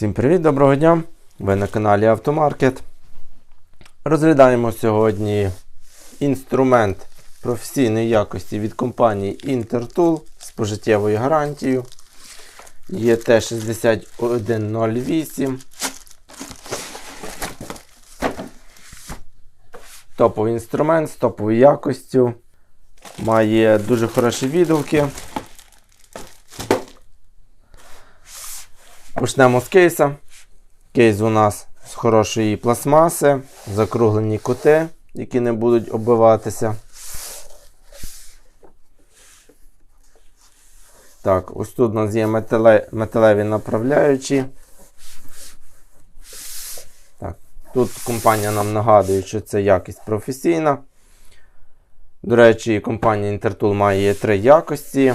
Всім привіт, доброго дня! Ви на каналі Автомаркет. Розглядаємо сьогодні інструмент професійної якості від компанії Intertool з пожиттєвою гарантією. ET6108. Топовий інструмент з топовою якостю. Має дуже хороші відгуки. Почнемо з кейса. Кейс у нас з хорошої пластмаси, закруглені кути, які не будуть оббиватися. Так, ось тут у нас є метале, металеві направляючі. Так, Тут компанія нам нагадує, що це якість професійна. До речі, компанія Intertool має три якості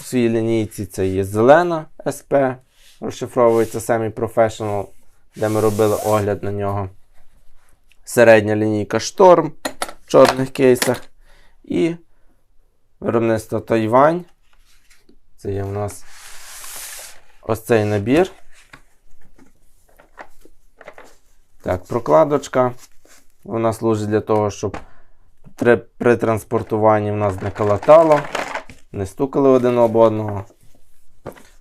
у своїй лінійці. Це є зелена SP, розшифровується Semi Professional, де ми робили огляд на нього. Середня лінійка шторм в чорних кейсах. І виробництво Тайвань. Це є у нас ось цей набір. Так, прокладочка. Вона служить для того, щоб при, транспортуванні в нас не калатало, не стукали один об одного.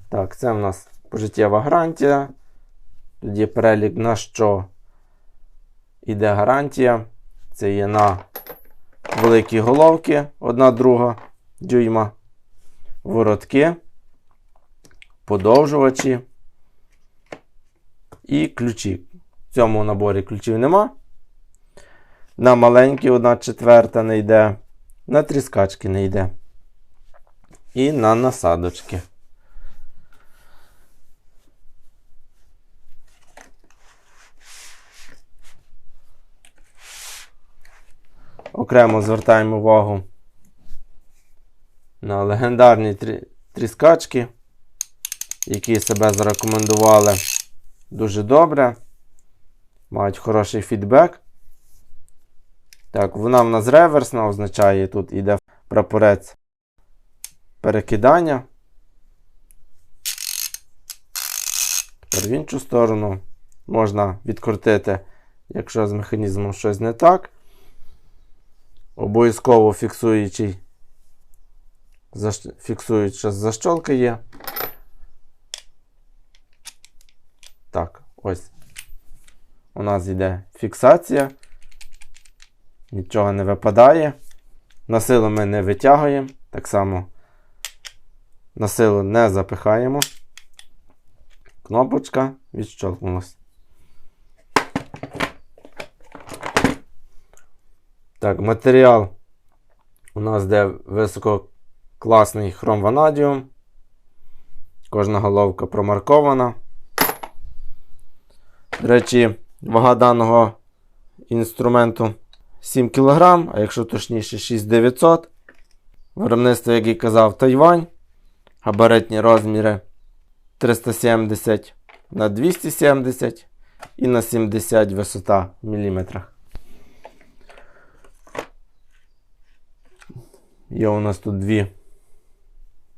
Так, це в нас пожиттєва гарантія. Тут є перелік на що йде гарантія. Це є на великі головки, одна друга дюйма, воротки, подовжувачі і ключі. В цьому наборі ключів нема. На маленькі одна четверта не йде, на тріскачки не йде. І на насадочки. Окремо звертаємо увагу на легендарні трі- тріскачки, які себе зарекомендували дуже добре. Мають хороший фідбек. Так, вона в нас реверсна, означає, тут іде прапорець перекидання. Тепер в іншу сторону можна відкрутити, якщо з механізмом щось не так. Обов'язково фіксуючий, фіксуюча защолка є. Так, ось. У нас йде фіксація. Нічого не випадає. На силу ми не витягуємо. Так само на силу не запихаємо. Кнопочка відщолкнулась. Так, матеріал у нас де висококласний хром ванадіум. Кожна головка промаркована. До речі, вага даного інструменту 7 кг, а якщо точніше 6900. Виробництво, як і казав, Тайвань. Габаритні розміри 370 на 270 і на 70 висота в міліметрах. Є у нас тут дві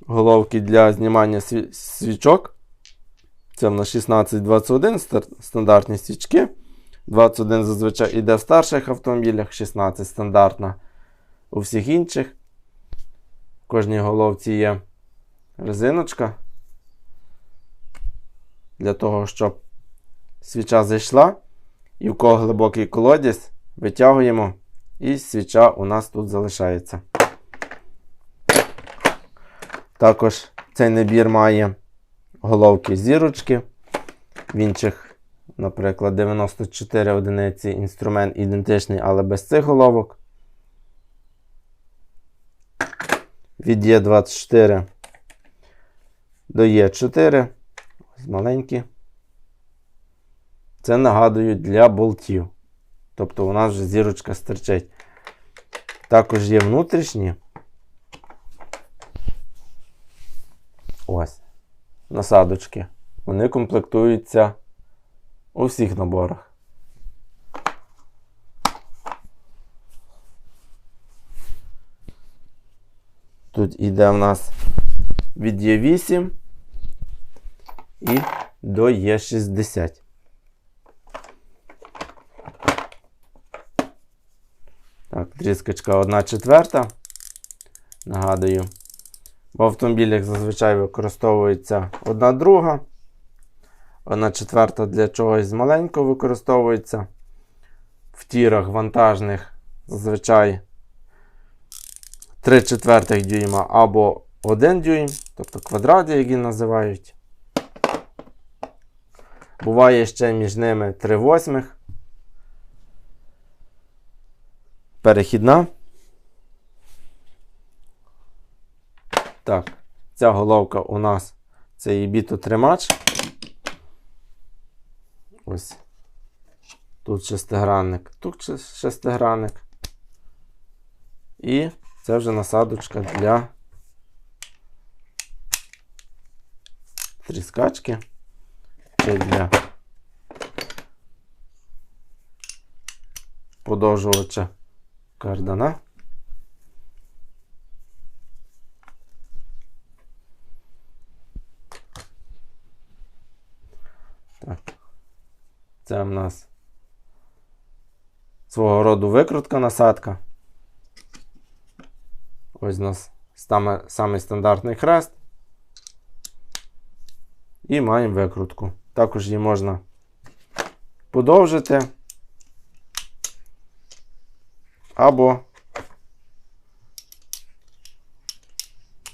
головки для знімання свічок. Це в нас 16-21 стандартні свічки. 21 зазвичай іде в старших автомобілях, 16 стандартна у всіх інших. В кожній головці є резиночка. Для того, щоб свіча зайшла. І в кого глибокий колодязь, витягуємо, і свіча у нас тут залишається. Також цей набір має головки зірочки. В інших, наприклад, 94 одиниці інструмент ідентичний, але без цих головок. Від Е24 до Е4. Ось маленькі. Це нагадую для болтів. Тобто у нас вже зірочка стирчить. Також є внутрішні. Ось. Насадочки. Вони комплектуються у всіх наборах. Тут іде в нас від Є8 і до Е60. Так, тріскочка 1 четверта. Нагадую, в автомобілях зазвичай використовується одна друга. Одна четверта для чогось маленького використовується. В тірах вантажних зазвичай 3 четвертих дюйма або 1 дюйм, тобто квадрати, які називають. Буває ще між ними 3 восьмих. Перехідна. Так, ця головка у нас це і бітотримач. Ось. Тут шестигранник, тут шестигранник. І це вже насадочка для тріскачки. Чи для подовжувача кардана. Це в нас свого роду викрутка насадка. Ось у нас саме, самий стандартний хрест. І маємо викрутку. Також її можна подовжити. Або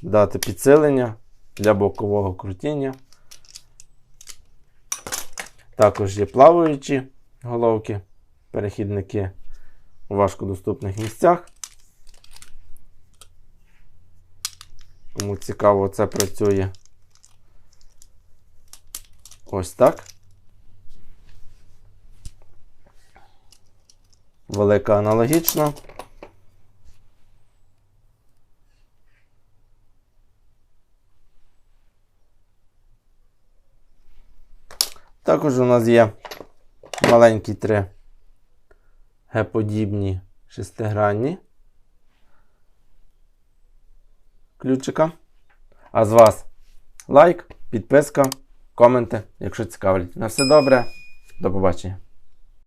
дати підсилення для бокового крутіння. Також є плаваючі головки, перехідники у важкодоступних місцях. Кому цікаво, це працює ось так. Велика аналогічно. Також у нас є маленькі три геподібні шестигранні ключика. А з вас лайк, підписка, коменти, якщо цікавить. На все добре. До побачення.